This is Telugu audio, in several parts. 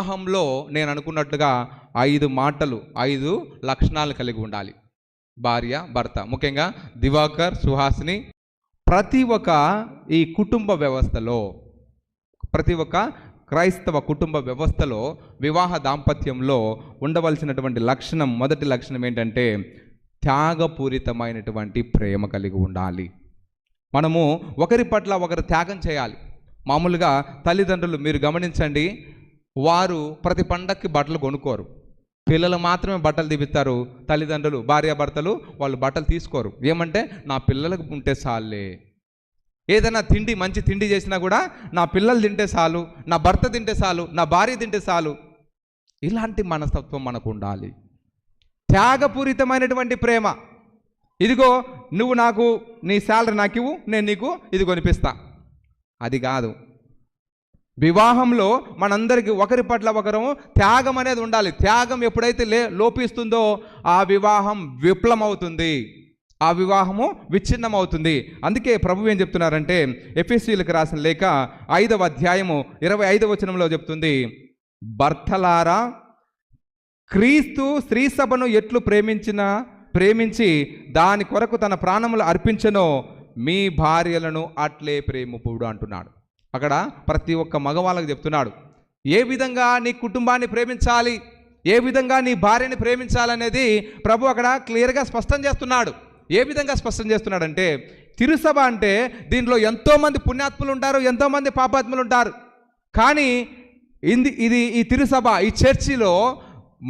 వివాహంలో నేను అనుకున్నట్లుగా ఐదు మాటలు ఐదు లక్షణాలు కలిగి ఉండాలి. భార్య భర్త. ముఖ్యంగా దివాకర్ సుహాసిని ప్రతి ఒక్క ఈ కుటుంబ వ్యవస్థలో ప్రతి ఒక్క క్రైస్తవ కుటుంబ వ్యవస్థలో వివాహ దాంపత్యంలో ఉండవలసినటువంటి లక్షణం మొదటి లక్షణం ఏంటంటే త్యాగపూరితమైనటువంటి ప్రేమ కలిగి ఉండాలి. మనము ఒకరి పట్ల ఒకరు త్యాగం చేయాలి. మామూలుగా తల్లిదండ్రులు మీరు గమనించండి వారు ప్రతి పండక్కి బట్టలు కొనుక్కోరు. పిల్లలు మాత్రమే బట్టలు తీపిస్తారు తల్లిదండ్రులు భార్యాభర్తలు వాళ్ళు బట్టలు తీసుకోరు. ఏమంటే నా పిల్లలకు ఉంటే చాలే ఏదైనా తిండి మంచి తిండి చేసినా కూడా నా పిల్లలు తింటే చాలు నా భర్త తింటే చాలు నా భార్య తింటే చాలు ఇలాంటి మనస్తత్వం మనకు ఉండాలి త్యాగపూరితమైనటువంటి ప్రేమ. ఇదిగో నువ్వు నాకు నీ శాలరీ నాకు ఇవ్వు నేను నీకు ఇది కొనిపిస్తా. అది కాదు. వివాహంలో మనందరికీ ఒకరి పట్ల ఒకరు త్యాగం అనేది ఉండాలి. త్యాగం ఎప్పుడైతే లే లోపిస్తుందో ఆ వివాహం విప్లమవుతుంది ఆ వివాహము విచ్ఛిన్నం అవుతుంది అందుకే ప్రభు ఏం చెప్తున్నారంటే ఎఫ్ఎస్సీలకు రాసిన లేఖ ఐదవ అధ్యాయము ఇరవై ఐదవ వచనంలో చెప్తుంది భర్తలారా క్రీస్తు స్త్రీ సభను ఎట్లు ప్రేమించిన ప్రేమించి దాని కొరకు తన ప్రాణములు అర్పించనో మీ భార్యలను అట్లే ప్రేమపుడు అంటున్నాడు. అక్కడ ప్రతి ఒక్క మగవాళ్ళకు చెప్తున్నాడు ఏ విధంగా నీ కుటుంబాన్ని ప్రేమించాలి ఏ విధంగా నీ భార్యని ప్రేమించాలనేది ప్రభు అక్కడ క్లియర్గా స్పష్టం చేస్తున్నాడు. ఏ విధంగా స్పష్టం చేస్తున్నాడంటే తిరుసభ అంటే దీనిలో ఎంతోమంది పుణ్యాత్ములు ఉంటారు ఎంతోమంది పాపాత్ములు ఉంటారు. కానీ ఇది ఇది ఈ తిరుసభ ఈ చర్చిలో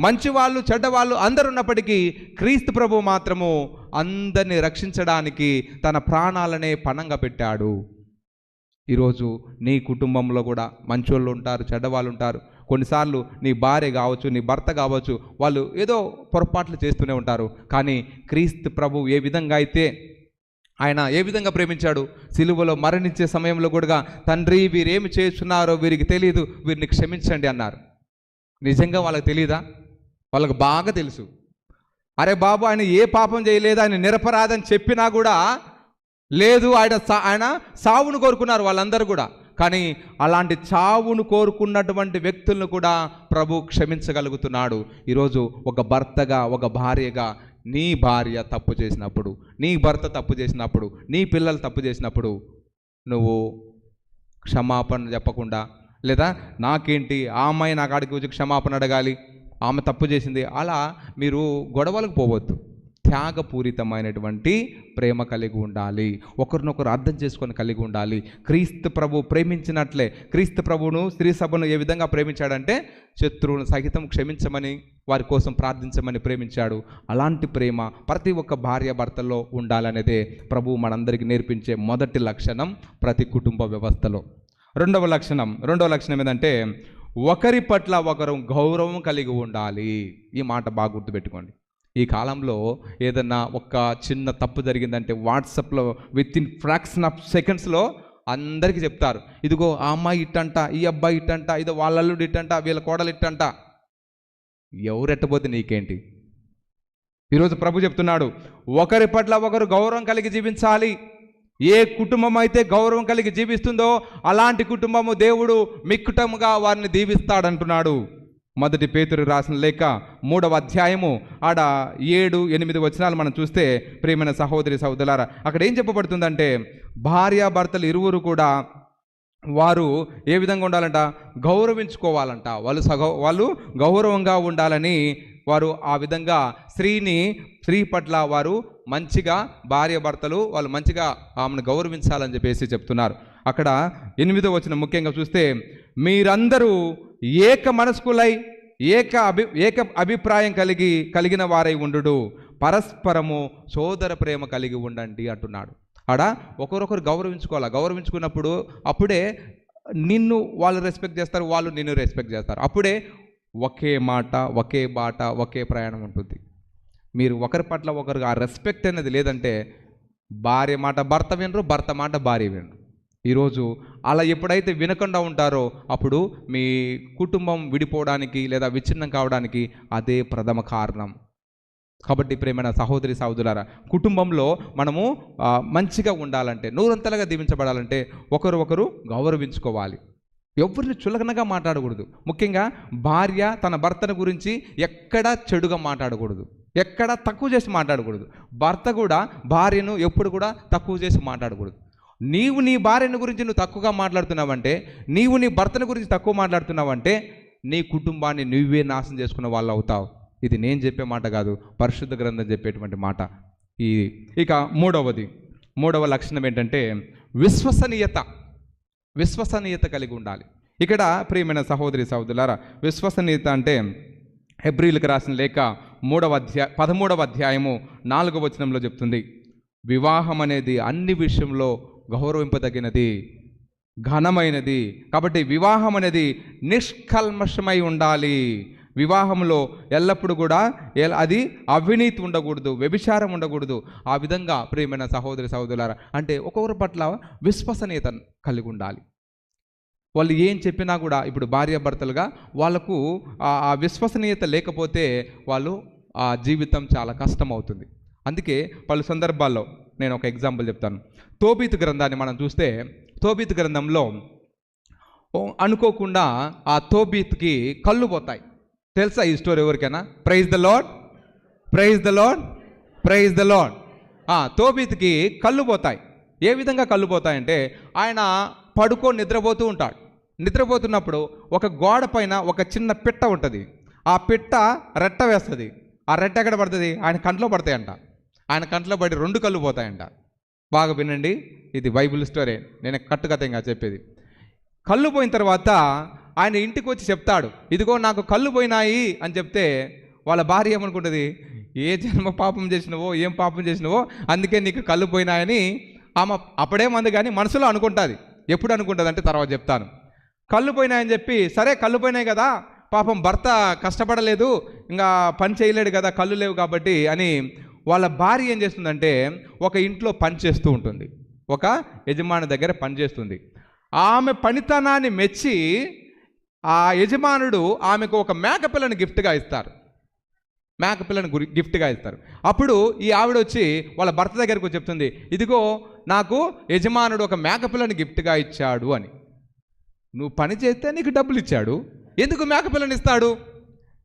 మంచి వాళ్ళు చెడ్డవాళ్ళు అందరు ఉన్నప్పటికీ క్రీస్తు ప్రభు మాత్రము అందరిని రక్షించడానికి తన ప్రాణాలనే పణంగా పెట్టాడు. ఈరోజు నీ కుటుంబంలో కూడా మంచోళ్ళు ఉంటారు చెడ్డవాళ్ళు ఉంటారు. కొన్నిసార్లు నీ భార్య కావచ్చు నీ భర్త కావచ్చు వాళ్ళు ఏదో పొరపాట్లు చేస్తూనే ఉంటారు. కానీ క్రీస్తు ప్రభు ఏ విధంగా అయితే ఆయన ఏ విధంగా ప్రేమించాడు సిలువలో మరణించే సమయంలో కూడా తండ్రి వీరేమి చేస్తున్నారో వీరికి తెలియదు వీరిని క్షమించండి అన్నారు. నిజంగా వాళ్ళకి తెలియదా వాళ్ళకు బాగా తెలుసు. అరే బాబు ఆయన ఏ పాపం చేయలేదు ఆయన నిరపరాధని చెప్పినా కూడా లేదు ఆయన సా- ఆయన సావును కోరుకున్నారు వాళ్ళందరూ కూడా. కానీ అలాంటి చావును కోరుకున్నటువంటి వ్యక్తులను కూడా ప్రభు క్షమించగలుగుతున్నాడు. ఈరోజు ఒక భర్తగా ఒక భార్యగా నీ భార్య తప్పు చేసినప్పుడు నీ భర్త తప్పు చేసినప్పుడు నీ పిల్లలు తప్పు చేసినప్పుడు నువ్వు క్షమాపణ చెప్పకుండా లేదా నాకేంటి ఆ అమ్మాయి నా కాడికి వచ్చి క్షమాపణ అడగాలి ఆమె తప్పు చేసింది అలా మీరు గొడవలకు పోవద్దు. త్యాగపూరితమైనటువంటి ప్రేమ కలిగి ఉండాలి. ఒకరినొకరు అర్థం చేసుకొని కలిగి ఉండాలి. క్రీస్తు ప్రభు ప్రేమించినట్లే క్రీస్తు ప్రభువును స్త్రీ సభను ఏ విధంగా ప్రేమించాడంటే శత్రువును సహితం క్షమించమని వారి కోసం ప్రార్థించమని ప్రేమించాడు. అలాంటి ప్రేమ ప్రతి ఒక్క భార్య భర్తల్లో ఉండాలనేదే ప్రభు మనందరికీ నేర్పించే మొదటి లక్షణం ప్రతి కుటుంబ వ్యవస్థలో. రెండవ లక్షణం రెండవ లక్షణం ఏంటంటే ఒకరి పట్ల ఒకరు గౌరవం కలిగి ఉండాలి. ఈ మాట బాగా గుర్తుపెట్టుకోండి. ఈ కాలంలో ఏదన్నా ఒక్క చిన్న తప్పు జరిగిందంటే వాట్సాప్లో విత్ ఇన్ ఫ్రాక్షన్ ఆఫ్ సెకండ్స్లో అందరికీ చెప్తారు. ఇదిగో ఆ అమ్మాయి ఇట్టంట ఈ అబ్బాయి ఇట్టంట ఇదో వాళ్ళ అల్లుడు ఇట్టంట వీళ్ళ కోడలు ఇట్టంట. ఎవరెట్టబోతే నీకేంటి? ఈరోజు ప్రభు చెప్తున్నాడు ఒకరి పట్ల ఒకరు గౌరవం కలిగి జీవించాలి. ఏ కుటుంబం అయితే గౌరవం కలిగి జీవిస్తుందో అలాంటి కుటుంబము దేవుడు మిక్కుటముగా వారిని దీవిస్తాడంటున్నాడు. మొదటి పేతురు రాసిన లేక మూడవ అధ్యాయము ఆడ ఏడు ఎనిమిది వచనాలు మనం చూస్తే ప్రియమైన సహోదరి సహోదరులారా అక్కడ ఏం చెప్పబడుతుందంటే భార్యాభర్తలు ఇరువురు కూడా వారు ఏ విధంగా ఉండాలంట? గౌరవించుకోవాలంట. వాళ్ళు సగౌ వాళ్ళు గౌరవంగా ఉండాలని వారు ఆ విధంగా స్త్రీని స్త్రీ పట్ల వారు మంచిగా భార్య భర్తలు వాళ్ళు మంచిగా ఆమెను గౌరవించాలని చెప్పేసి చెప్తున్నారు. అక్కడ ఎనిమిదో వచ్చిన ముఖ్యంగా చూస్తే మీరందరూ ఏక మనస్కులై ఏక అభి ఏక అభిప్రాయం కలిగి కలిగిన వారై ఉండు పరస్పరము సోదర ప్రేమ కలిగి ఉండండి అంటున్నాడు. ఆడ ఒకరొకరు గౌరవించుకోవాలి? గౌరవించుకున్నప్పుడు అప్పుడే నిన్ను వాళ్ళు రెస్పెక్ట్ చేస్తారు వాళ్ళు నిన్ను రెస్పెక్ట్ చేస్తారు. అప్పుడే ఒకే మాట ఒకే బాట ఒకే ప్రయాణం ఉంటుంది. మీరు ఒకరి పట్ల ఒకరు ఆ రెస్పెక్ట్ అనేది లేదంటే భార్య మాట భర్త వినరు భర్త మాట భార్య వినరు. ఈరోజు అలా ఎప్పుడైతే వినకుండా ఉంటారో అప్పుడు మీ కుటుంబం విడిపోవడానికి లేదా విచ్ఛిన్నం కావడానికి అదే ప్రథమ కారణం. కాబట్టి ప్రేమైన సహోదరి సహోదరులారా కుటుంబంలో మనము మంచిగా ఉండాలంటే నూరంతలుగా దీవించబడాలంటే ఒకరు ఒకరు గౌరవించుకోవాలి. ఎవరిని చులకనగా మాట్లాడకూడదు. ముఖ్యంగా భార్య తన భర్తను గురించి ఎక్కడా చెడుగా మాట్లాడకూడదు. ఎక్కడా తక్కువ చేసి మాట్లాడకూడదు. భర్త కూడా భార్యను ఎప్పుడు కూడా తక్కువ చేసి మాట్లాడకూడదు. నీవు నీ భార్యను గురించి నువ్వు తక్కువగా మాట్లాడుతున్నావంటే నీవు నీ భర్తను గురించి తక్కువ మాట్లాడుతున్నావంటే నీ కుటుంబాన్ని నువ్వే నాశనం చేసుకున్న వాళ్ళు అవుతావు. ఇది నేను చెప్పే మాట కాదు పరిశుద్ధ గ్రంథం చెప్పేటువంటి మాట. ఈ ఇక మూడవది మూడవ లక్షణం ఏంటంటే విశ్వసనీయత విశ్వసనీయత కలిగి ఉండాలి. ఇక్కడ ప్రియమైన సహోదరి సహోదరులారా విశ్వసనీయత అంటే హెబ్రిలకు రాసిన లేఖ మూడవ అధ్యాయ పదమూడవ అధ్యాయము నాలుగవ వచనంలో చెప్తుంది. వివాహం అనేది అన్ని విషయంలో గౌరవింపదగినది ఘనమైనది. కాబట్టి వివాహం అనేది నిష్కల్మషమై ఉండాలి. వివాహంలో ఎల్లప్పుడూ కూడా అది అవినీతి ఉండకూడదు వ్యభిచారం ఉండకూడదు. ఆ విధంగా ప్రియమైన సహోదరి సహోదరులారా అంటే ఒక్కొక్కరి పట్ల విశ్వసనీయత కలిగి ఉండాలి. వాళ్ళు ఏం చెప్పినా కూడా ఇప్పుడు భార్యాభర్తలుగా వాళ్ళకు ఆ ఆ విశ్వసనీయత లేకపోతే వాళ్ళు ఆ జీవితం చాలా కష్టం అవుతుంది అందుకే పలు సందర్భాల్లో నేను ఒక ఎగ్జాంపుల్ చెప్తాను. తోబీతు గ్రంథాన్ని మనం చూస్తే తోబీతు గ్రంథంలో అనుకోకుండా ఆ తోబీత్కి కళ్ళు పోతాయి. తెలుసా ఈ స్టోరీ ఎవరికైనా? Praise the Lord praise the Lord praise the Lord తోబీత్కి కళ్ళు పోతాయి. ఏ విధంగా కళ్ళు పోతాయంటే ఆయన పడుకో నిద్రపోతూ ఉంటాడు. నిద్రపోతున్నప్పుడు ఒక గోడ పైన ఒక చిన్న పిట్ట ఉంటుంది. ఆ పిట్ట రెట్ట వేస్తుంది. ఆ రెట్ట ఎక్కడ పడుతుంది? ఆయన కంట్లో పడతాయంట. ఆయన కంట్లో పడి రెండు కళ్ళు పోతాయంట. బాగా వినండి ఇది బైబిల్ స్టోరీ. నేను కట్టుకథంగా చెప్పేది. కళ్ళు పోయిన తర్వాత ఆయన ఇంటికి వచ్చి చెప్తాడు ఇదిగో నాకు కళ్ళు పోయినాయి అని చెప్తే వాళ్ళ భార్య ఏమనుకుంటుంది ఏ జన్మ పాపం చేసినవో ఏం పాపం చేసినవో అందుకే నీకు కళ్ళు పోయినాయని ఆమె అప్పుడేమంది కానీ మనసులో అనుకుంటుంది. ఎప్పుడు అనుకుంటుంది అంటే తర్వాత చెప్తాను. కళ్ళు పోయినాయని చెప్పి సరే కళ్ళు పోయినాయి కదా పాపం భర్త కష్టపడలేదు ఇంకా పని చేయలేడు కదా కళ్ళు లేవు కాబట్టి అని వాళ్ళ భార్య ఏం చేస్తుందంటే ఒక ఇంట్లో పని చేస్తూ ఉంటుంది. ఒక యజమాని దగ్గర పనిచేస్తుంది ఆమె పనితనాన్ని మెచ్చి ఆ యజమానుడు ఆమెకు ఒక మేకపిల్లని గిఫ్ట్గా ఇస్తారు. మేకపిల్లని గురి గిఫ్ట్గా ఇస్తారు. అప్పుడు ఈ ఆవిడ వచ్చి వాళ్ళ భర్త దగ్గరకు చెప్తుంది ఇదిగో నాకు యజమానుడు ఒక మేకపిల్లని గిఫ్ట్గా ఇచ్చాడు అని. నువ్వు పని చేస్తే నీకు డబ్బులు ఇచ్చాడు. ఎందుకు మేకపిల్లని ఇస్తాడు?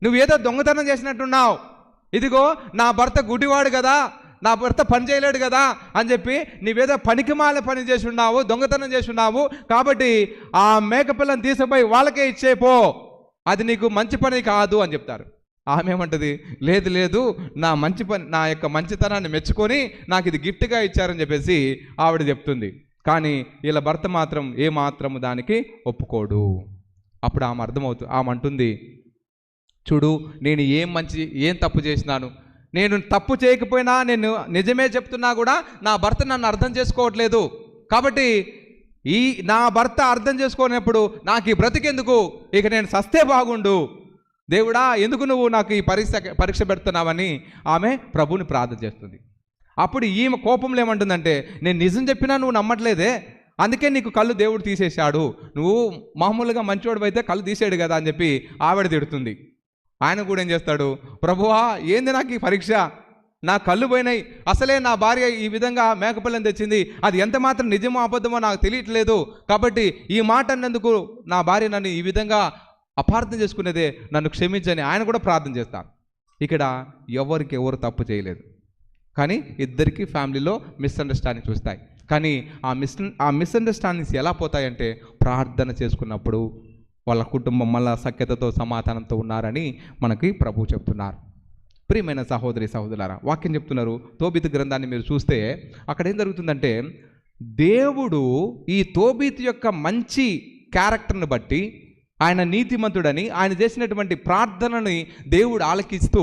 నువ్వు ఏదో దొంగతనం చేసినట్టున్నావు. ఇదిగో నా భర్త గుడివాడు కదా నా భర్త పని చేయలేడు కదా అని చెప్పి నీవేదో పనికిమాల పని చేసి ఉన్నావు దొంగతనం చేసి ఉన్నావు కాబట్టి ఆ మేకపిల్లని తీసుకుపోయి వాళ్ళకే ఇచ్చేపో అది నీకు మంచి పని కాదు అని చెప్తారు. ఆమె ఏమంటది? లేదు లేదు నా మంచి పని నా యొక్క మంచితనాన్ని మెచ్చుకొని నాకు ఇది గిఫ్ట్గా ఇచ్చారని చెప్పేసి ఆవిడ చెప్తుంది. కానీ వీళ్ళ భర్త మాత్రం ఏ దానికి ఒప్పుకోడు. అప్పుడు ఆమె అర్థమవుతుంది ఆమె అంటుంది చూడు నేను ఏం మంచి ఏం తప్పు చేసినాను. నేను తప్పు చేయకపోయినా నేను నిజమే చెప్తున్నా కూడా నా భర్త నన్ను అర్థం చేసుకోవట్లేదు. కాబట్టి ఈ నా భర్త అర్థం చేసుకోనప్పుడు నాకు ఈ బ్రతికెందుకు? ఇక నేను సస్తే బాగుండు. దేవుడా ఎందుకు నువ్వు నాకు ఈ పరీక్ష పరీక్ష పెడుతున్నావని? ఆమె ప్రభుని ప్రార్థన చేస్తుంది. అప్పుడు ఈమె కోపంలో ఏమంటుందంటే నేను నిజం చెప్పినా నువ్వు నమ్మట్లేదే. అందుకే నీకు కళ్ళు దేవుడు తీసేశాడు. నువ్వు మామూలుగా మంచివాడు అయితే కళ్ళు తీసాడు కదా అని చెప్పి ఆవిడ తిడుతుంది. ఆయన కూడా ఏం చేస్తాడు? ప్రభువా ఏంది నాకు ఈ పరీక్ష? నా కళ్ళు పోయినాయి. అసలే నా భార్య ఈ విధంగా మేకపిల్లని తెచ్చింది. అది ఎంత మాత్రం నిజమో అబద్ధమో నాకు తెలియట్లేదు. కాబట్టి ఈ మాట అన్నందుకు నా భార్య నన్ను ఈ విధంగా అపార్థం చేసుకునేదే నన్ను క్షమించని. ఆయన కూడా ప్రార్థన చేస్తాను ఇక్కడ ఎవరికి ఎవరు తప్పు చేయలేదు. కానీ ఇద్దరికి ఫ్యామిలీలో మిస్అండర్స్టాండింగ్స్ వస్తాయి కానీ ఆ మిస్ ఆ మిస్అండర్స్టాండింగ్స్ ఎలా పోతాయంటే ప్రార్థన చేసుకున్నప్పుడు వాళ్ళ కుటుంబం మళ్ళా సఖ్యతతో సమాధానంతో ఉన్నారని మనకి ప్రభు చెప్తున్నారు. ప్రియమైన సహోదరి సహోదరులారా వాక్యం చెప్తున్నారు. తోబితు గ్రంథాన్ని మీరు చూస్తే అక్కడ ఏం జరుగుతుందంటే దేవుడు ఈ తోబీతు యొక్క మంచి క్యారెక్టర్ని బట్టి ఆయన నీతిమంతుడని ఆయన చేసినటువంటి ప్రార్థనని దేవుడు ఆలకిస్తూ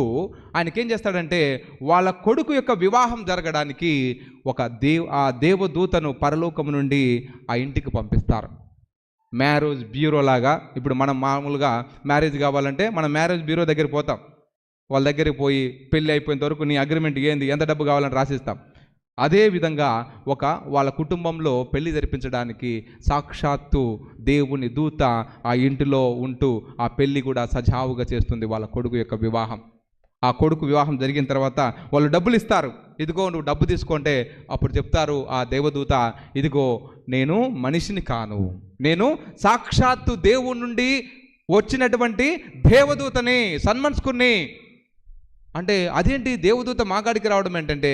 ఆయనకేం చేస్తాడంటే వాళ్ళ కొడుకు యొక్క వివాహం జరగడానికి ఒక దేవ్ ఆ దేవదూతను పరలోకం నుండి ఆ ఇంటికి పంపిస్తారు. మ్యారేజ్ బ్యూరో లాగా ఇప్పుడు మనం మామూలుగా మ్యారేజ్ కావాలంటే మనం మ్యారేజ్ బ్యూరో దగ్గర పోతాం. వాళ్ళ దగ్గరికి పోయి పెళ్ళి అయిపోయేంత వరకు నీ అగ్రిమెంట్ ఏంది? ఎంత డబ్బు కావాలని రాసిస్తాం. అదే విధంగా ఒక వాళ్ళ కుటుంబంలో పెళ్ళి జరిపించడానికి సాక్షాత్తు దేవుని దూత ఆ ఇంటిలో ఉంటూ ఆ పెళ్ళి కూడా సజావుగా చేస్తుంది వాళ్ళ కొడుకు యొక్క వివాహం. ఆ కొడుకు వివాహం జరిగిన తర్వాత వాళ్ళు డబ్బులు ఇస్తారు. ఇదిగో నువ్వు డబ్బు తీసుకుంటే అప్పుడు చెప్తారు ఆ దేవదూత ఇదిగో నేను మనిషిని కాను. నేను సాక్షాత్తు దేవుడి నుండి వచ్చినటువంటి దేవదూతని సన్మన్స్కుని అంటే అదేంటి? దేవదూత మాగాడికి రావడం ఏంటంటే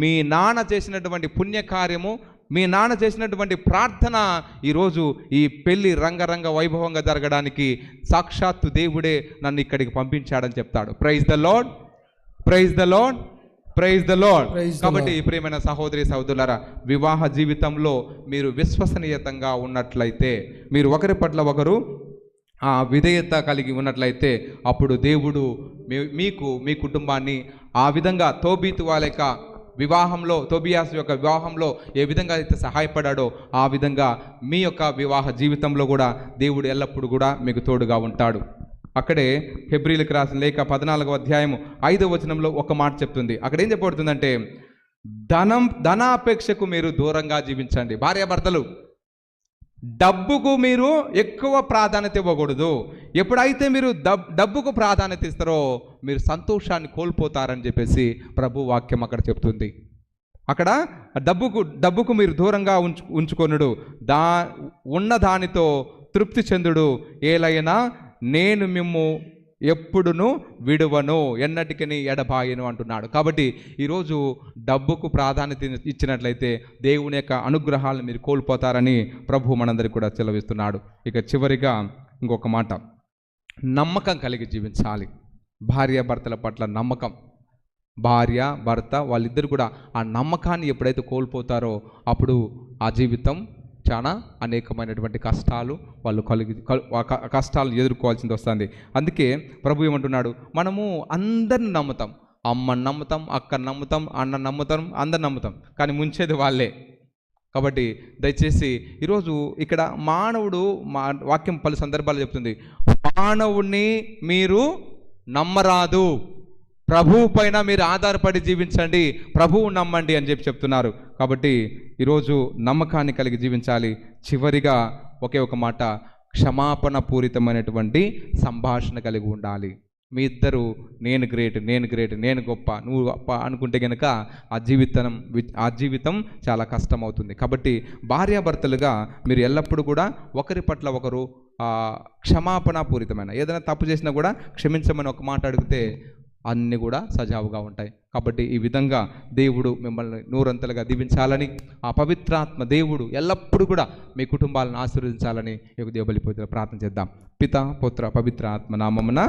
మీ నాన్న చేసినటువంటి పుణ్యకార్యము మీ నాన్న చేసినటువంటి ప్రార్థన ఈరోజు ఈ పెళ్ళి రంగరంగ వైభవంగా జరగడానికి సాక్షాత్తు దేవుడే నన్ను ఇక్కడికి పంపించాడని చెప్తాడు. Praise the Lord praise the Lord praise the Lord కాబట్టి ఈ ప్రియమైన సహోదరి సహోదరులారా వివాహ జీవితంలో మీరు విశ్వసనీయతంగా ఉన్నట్లయితే మీరు ఒకరి పట్ల ఒకరు ఆ విధేయత కలిగి ఉన్నట్లయితే అప్పుడు దేవుడు మీకు మీ కుటుంబాన్ని ఆ విధంగా తోబీతు యొక్క వివాహంలో తోబియాస్ యొక్క వివాహంలో ఏ విధంగా అయితే సహాయపడాడో ఆ విధంగా మీ యొక్క వివాహ జీవితంలో కూడా దేవుడు ఎల్లప్పుడూ కూడా మీకు తోడుగా ఉంటాడు. అక్కడే ఫిబ్రిలకు రాసిన లేఖ పద్నాలుగవ అధ్యాయం ఐదవ వచనంలో ఒక మాట చెప్తుంది. అక్కడ ఏం చెప్పబడుతుందంటే ధనం ధనాపేక్షకు మీరు దూరంగా జీవించండి. భార్యాభర్తలు డబ్బుకు మీరు ఎక్కువ ప్రాధాన్యత ఇవ్వకూడదు. ఎప్పుడైతే మీరు డబ్ డబ్బుకు ప్రాధాన్యత ఇస్తారో మీరు సంతోషాన్ని కోల్పోతారని చెప్పేసి ప్రభు వాక్యం అక్కడ చెప్తుంది. అక్కడ డబ్బుకు డబ్బుకు మీరు దూరంగా ఉంచు ఉంచుకొనుడు దా ఉన్న దానితో తృప్తి చెందుడు. ఏలైనా నేను మిమ్ము ఎప్పుడును విడువను ఎన్నటికని ఎడబాయను అంటున్నాడు. కాబట్టి ఈరోజు డబ్బుకు ప్రాధాన్యత ఇచ్చినట్లయితే దేవుని యొక్క అనుగ్రహాలను మీరు కోల్పోతారని ప్రభు మనందరికి కూడా చెలవిస్తున్నాడు ఇక చివరిగా ఇంకొక మాట. నమ్మకం కలిగి జీవించాలి. భార్య భర్తల పట్ల నమ్మకం. భార్య భర్త వాళ్ళిద్దరు కూడా ఆ నమ్మకాన్ని ఎప్పుడైతే కోల్పోతారో అప్పుడు ఆ జీవితం చాలా అనేకమైనటువంటి కష్టాలు వాళ్ళు కలిగి కష్టాలు ఎదుర్కోవాల్సింది వస్తుంది. అందుకే ప్రభు ఏమంటున్నాడు? మనము అందరిని నమ్ముతాం. అమ్మని నమ్ముతాం అక్కని నమ్ముతాం అన్న నమ్ముతాం అందరిని నమ్ముతాం. కానీ ముంచేది వాళ్ళే. కాబట్టి దయచేసి ఈరోజు ఇక్కడ మానవుడు మా వాక్యం పలు సందర్భాలు చెప్తుంది. మానవుణ్ణి మీరు నమ్మరాదు. ప్రభువు పైన మీరు ఆధారపడి జీవించండి ప్రభువు నమ్మండి అని చెప్పి చెప్తున్నారు. కాబట్టి ఈరోజు నమ్మకాన్ని కలిగి జీవించాలి. చివరిగా ఒకే ఒక మాట క్షమాపణ పూరితమైనటువంటి సంభాషణ కలిగి ఉండాలి. మీ ఇద్దరు నేను గ్రేట్ నేను గ్రేట్ నేను గొప్ప నువ్వు గొప్ప అనుకుంటే కనుక ఆ జీవితం ఆ జీవితం చాలా కష్టం అవుతుంది కాబట్టి భార్యాభర్తలుగా మీరు ఎల్లప్పుడూ కూడా ఒకరి పట్ల ఒకరు క్షమాపణ పూరితమైన ఏదైనా తప్పు చేసినా కూడా క్షమించమని ఒక మాట అడిగితే అన్నీ కూడా సజావుగా ఉంటాయి. కాబట్టి ఈ విధంగా దేవుడు మిమ్మల్ని నూరంతలుగా దీవించాలని ఆ పవిత్రాత్మ దేవుడు ఎల్లప్పుడూ కూడా మీ కుటుంబాలను ఆశీర్వదించాలని ఈ యొక్క దేవబలి ప్రార్థన చేద్దాం. పిత పుత్ర పవిత్ర ఆత్మ నామమున